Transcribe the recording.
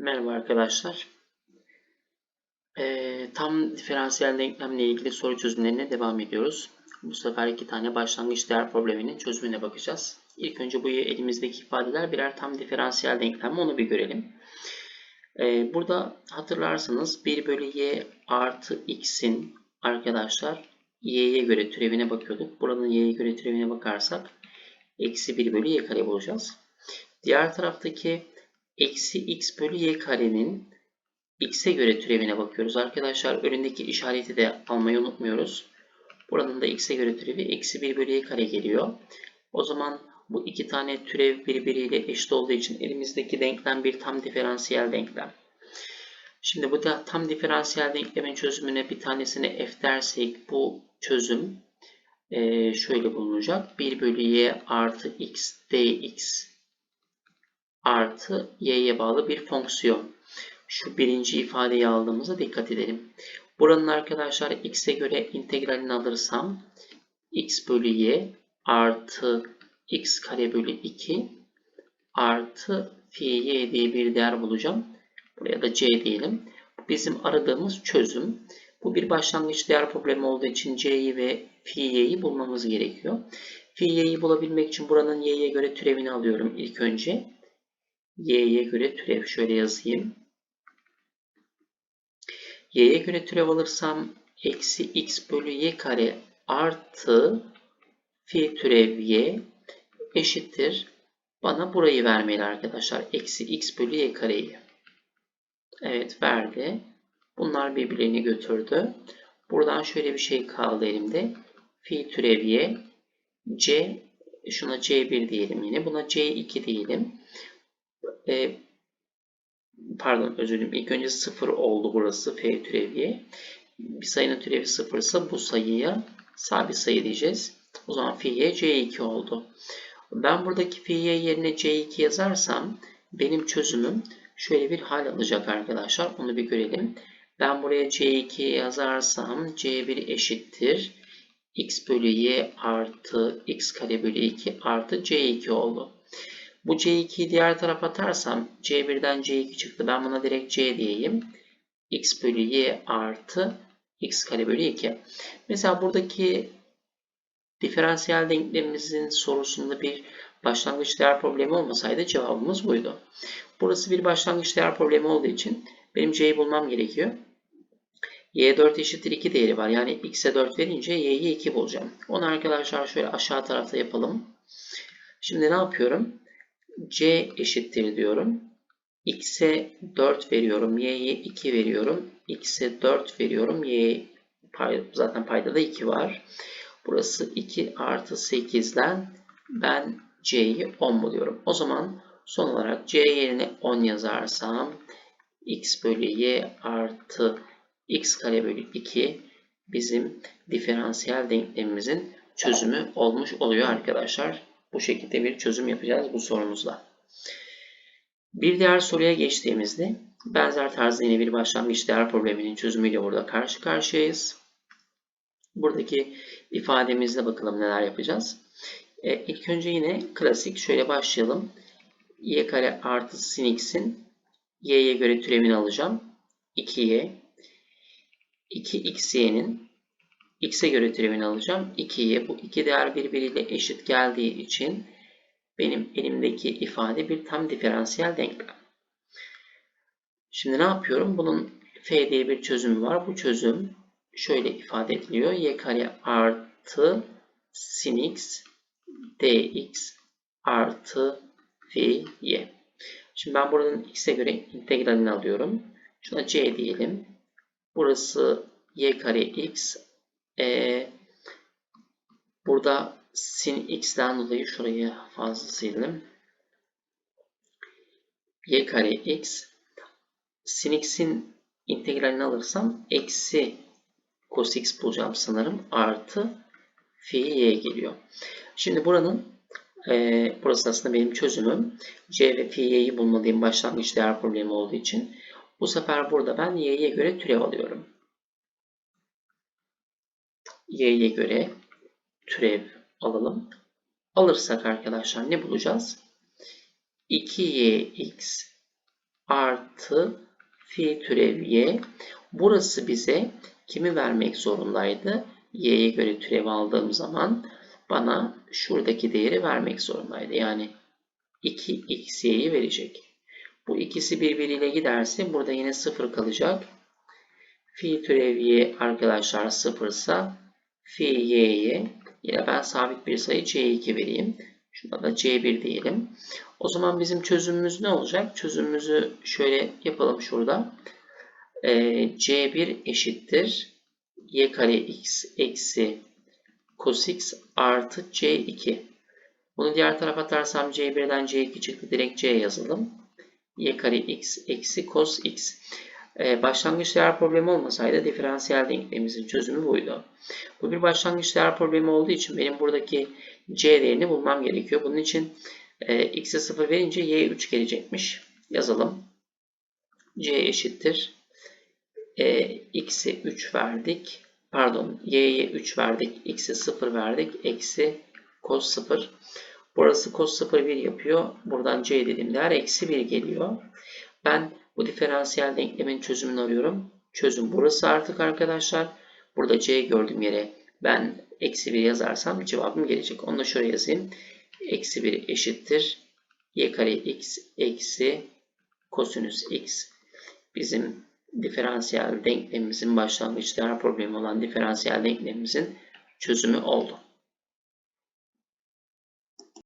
Merhaba arkadaşlar. Ee, tam diferansiyel denklemle ilgili soru çözümlerine devam ediyoruz. Bu sefer iki tane başlangıç değer probleminin çözümüne bakacağız. İlk önce bu elimizdeki ifadeler birer tam diferansiyel denklem mi onu bir görelim. Ee, burada hatırlarsanız 1 bölü y artı x'in arkadaşlar y'ye göre türevine bakıyorduk. Buranın y'ye göre türevine bakarsak eksi 1 bölü y kare bulacağız. Diğer taraftaki eksi x bölü y karenin x'e göre türevine bakıyoruz. Arkadaşlar önündeki işareti de almayı unutmuyoruz. Buranın da x'e göre türevi eksi 1 bölü y kare geliyor. O zaman bu iki tane türev birbiriyle eşit olduğu için elimizdeki denklem bir tam diferansiyel denklem. Şimdi bu da tam diferansiyel denklemin çözümüne bir tanesine f dersek bu çözüm şöyle bulunacak. 1 bölü y artı x dx artı y'ye bağlı bir fonksiyon. Şu birinci ifadeyi aldığımızda dikkat edelim. Buranın arkadaşlar x'e göre integralini alırsam x bölü y artı x kare bölü 2 artı fi y diye bir değer bulacağım. Buraya da c diyelim. Bizim aradığımız çözüm. Bu bir başlangıç değer problemi olduğu için c'yi ve fi y'yi bulmamız gerekiyor. Fi y'yi bulabilmek için buranın y'ye göre türevini alıyorum ilk önce y'ye göre türev şöyle yazayım. y'ye göre türev alırsam eksi x bölü y kare artı fi türev y eşittir. Bana burayı vermeli arkadaşlar. Eksi x bölü y kareyi. Evet verdi. Bunlar birbirlerini götürdü. Buradan şöyle bir şey kaldı elimde. Fi türev y. C şuna C1 diyelim yine. Buna C2 diyelim e, pardon özür dilerim. İlk önce 0 oldu burası f türevi. Bir sayının türevi 0 ise bu sayıya sabit sayı diyeceğiz. O zaman fi y c2 oldu. Ben buradaki fi y yerine c2 yazarsam benim çözümüm şöyle bir hal alacak arkadaşlar. Onu bir görelim. Ben buraya c2 yazarsam c1 eşittir. x bölü y artı x kare bölü 2 artı c2 oldu. Bu C2'yi diğer tarafa atarsam C1'den C2 çıktı. Ben buna direkt C diyeyim. X bölü Y artı X kare bölü 2. Mesela buradaki diferansiyel denklemimizin sorusunda bir başlangıç değer problemi olmasaydı cevabımız buydu. Burası bir başlangıç değer problemi olduğu için benim C'yi bulmam gerekiyor. Y4 eşittir 2 değeri var. Yani X'e 4 verince Y'yi 2 bulacağım. Onu arkadaşlar şöyle aşağı tarafta yapalım. Şimdi ne yapıyorum? C eşittir diyorum. x'e 4 veriyorum. y'ye 2 veriyorum. x'e 4 veriyorum. y zaten payda da 2 var. Burası 2 artı 8'den ben c'yi 10 buluyorum. O zaman son olarak c yerine 10 yazarsam x bölü y artı x kare bölü 2 bizim diferansiyel denklemimizin çözümü olmuş oluyor arkadaşlar. Bu şekilde bir çözüm yapacağız bu sorumuzla. Bir diğer soruya geçtiğimizde benzer tarzda yine bir başlangıç değer probleminin çözümüyle burada karşı karşıyayız. Buradaki ifademizle bakalım neler yapacağız. E, ilk önce yine klasik şöyle başlayalım. y kare artı sin x'in y'ye göre türevini alacağım. 2y 2xy'nin x'e göre türevini alacağım. 2'ye bu iki değer birbiriyle eşit geldiği için benim elimdeki ifade bir tam diferansiyel denklem. Şimdi ne yapıyorum? Bunun f diye bir çözümü var. Bu çözüm şöyle ifade ediliyor. y kare artı sin x dx artı fi y. Şimdi ben buranın x'e göre integralini alıyorum. Şuna c diyelim. Burası y kare x ee, burada sin x'den dolayı şurayı fazla sildim. y kare x sin x'in integralini alırsam eksi cos x bulacağım sanırım. Artı fi y geliyor. Şimdi buranın e, burası aslında benim çözümüm. c ve fi y'yi bulmalıyım başlangıç değer problemi olduğu için. Bu sefer burada ben y'ye göre türev alıyorum y'ye göre türev alalım. Alırsak arkadaşlar ne bulacağız? 2yx artı fi türev y. Burası bize kimi vermek zorundaydı? y'ye göre türev aldığım zaman bana şuradaki değeri vermek zorundaydı. Yani 2xy'yi verecek. Bu ikisi birbiriyle giderse burada yine 0 kalacak. Fi türev y arkadaşlar 0 ise fi y'ye yine ben sabit bir sayı c2 vereyim. Şuna da c1 diyelim. O zaman bizim çözümümüz ne olacak? Çözümümüzü şöyle yapalım şurada. Ee, c1 eşittir y kare x eksi cos x artı c2. Bunu diğer tarafa atarsam c1'den c2 çıktı. Direkt c yazalım. y kare x eksi cos x. Ee, başlangıç değer problemi olmasaydı diferansiyel denklemimizin çözümü buydu. Bu bir başlangıç değer problemi olduğu için benim buradaki c değerini bulmam gerekiyor. Bunun için e, x'e 0 verince y 3 gelecekmiş. Yazalım. c eşittir. E, x'e 3 verdik. Pardon y'ye 3 verdik. x'e 0 verdik. Eksi cos 0. Burası cos 0 1 yapıyor. Buradan c dediğim değer eksi 1 geliyor. Ben bu diferansiyel denklemin çözümünü arıyorum. Çözüm burası artık arkadaşlar. Burada c gördüğüm yere ben eksi 1 yazarsam cevabım gelecek. Onu da şöyle yazayım. Eksi 1 eşittir. y kare x eksi kosinüs x. Bizim diferansiyel denklemimizin başlangıç değer problemi olan diferansiyel denklemimizin çözümü oldu.